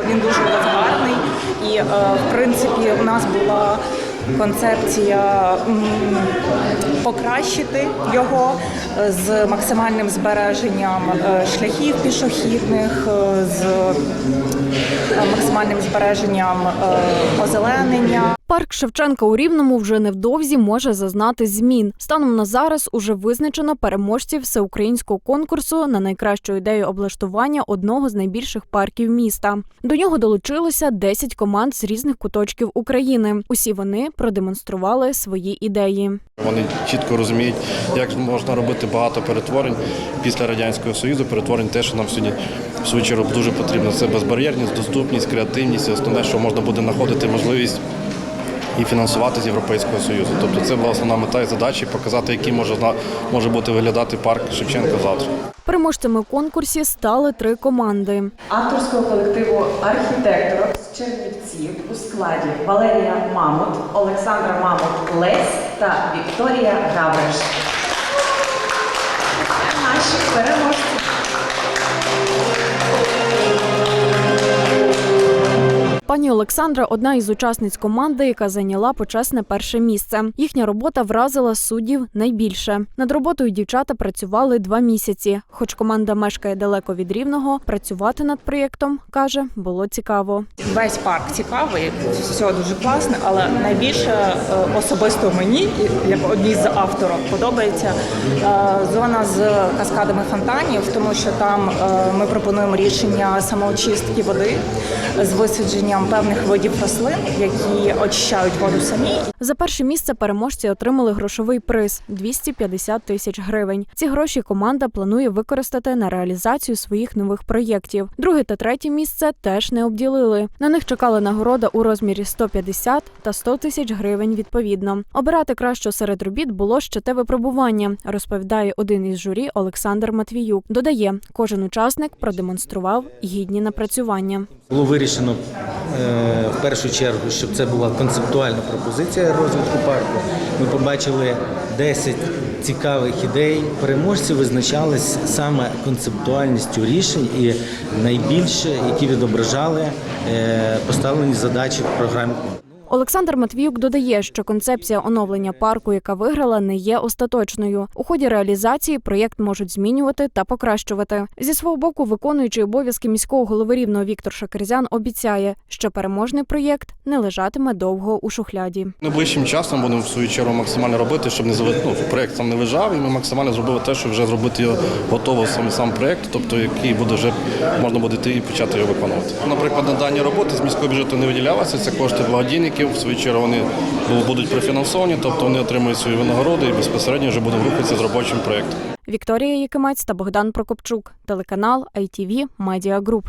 Він дуже у гарний, і е, в принципі у нас була концепція покращити його е, з максимальним збереженням е, шляхів пішохідних, з максимальним збереженням озеленення. Парк Шевченка у Рівному вже невдовзі може зазнати змін. Станом на зараз уже визначено переможців всеукраїнського конкурсу на найкращу ідею облаштування одного з найбільших парків міста. До нього долучилося 10 команд з різних куточків України. Усі вони продемонстрували свої ідеї. Вони чітко розуміють, як можна робити багато перетворень після радянського союзу. Перетворень те, що нам сьогодні в свою чергу дуже потрібно. Це безбар'єрність, доступність, креативність основне, що можна буде знаходити можливість і фінансувати з Європейського Союзу. Тобто це була основна мета і задача показати, який може може бути виглядати парк Шевченка завтра. Переможцями в конкурсі стали три команди. авторського колективу архітекторок з Чернівців у складі Валерія Мамут, Олександра Мамут Лесь та Вікторія Гавриш. Наші переможці. Пані Олександра одна із учасниць команди, яка зайняла почесне перше місце. Їхня робота вразила суддів найбільше. Над роботою дівчата працювали два місяці. Хоч команда мешкає далеко від рівного, працювати над проєктом каже було цікаво. Весь парк цікавий, все дуже класно, але найбільше е, особисто мені, як одній з авторів, подобається е, зона з каскадами фонтанів, тому що там е, ми пропонуємо рішення самоочистки води з висадженням певних видів рослин, які очищають воду самі. За перше місце переможці отримали грошовий приз 250 тисяч гривень. Ці гроші команда планує використати на реалізацію своїх нових проєктів. Друге та третє місце теж не обділили. На них чекала нагорода у розмірі 150 та 100 тисяч гривень відповідно. Обирати кращу серед робіт було ще те випробування, розповідає один із журі Олександр Матвіюк. Додає, кожен учасник продемонстрував гідні напрацювання. Було вирішено в першу чергу, щоб це була концептуальна пропозиція розвитку парку. Ми побачили 10 цікавих ідей. Переможці визначались саме концептуальністю рішень і найбільше, які відображали е, поставлені задачі в програмі. Олександр Матвіюк додає, що концепція оновлення парку, яка виграла, не є остаточною. У ході реалізації проєкт можуть змінювати та покращувати. Зі свого боку, виконуючий обов'язки міського голови рівного Віктор Шакерзян обіцяє, що переможний проєкт не лежатиме довго у шухляді. Найближчим часом будемо в свою чергу максимально робити, щоб не завит- ну, проєкт сам не лежав, і ми максимально зробили те, щоб вже зробити його готово сам сам проєкт, тобто який буде вже можна буде і почати його виконувати. Наприклад, на дані роботи з міського бюджету не виділялося. Це кошти благодійників. В свою чергу вони будуть профінансовані, тобто вони отримують свої винагороди і безпосередньо вже будемо рухатися з робочим проєктом. Вікторія Якимець та Богдан Прокопчук, телеканал ITV Media Group.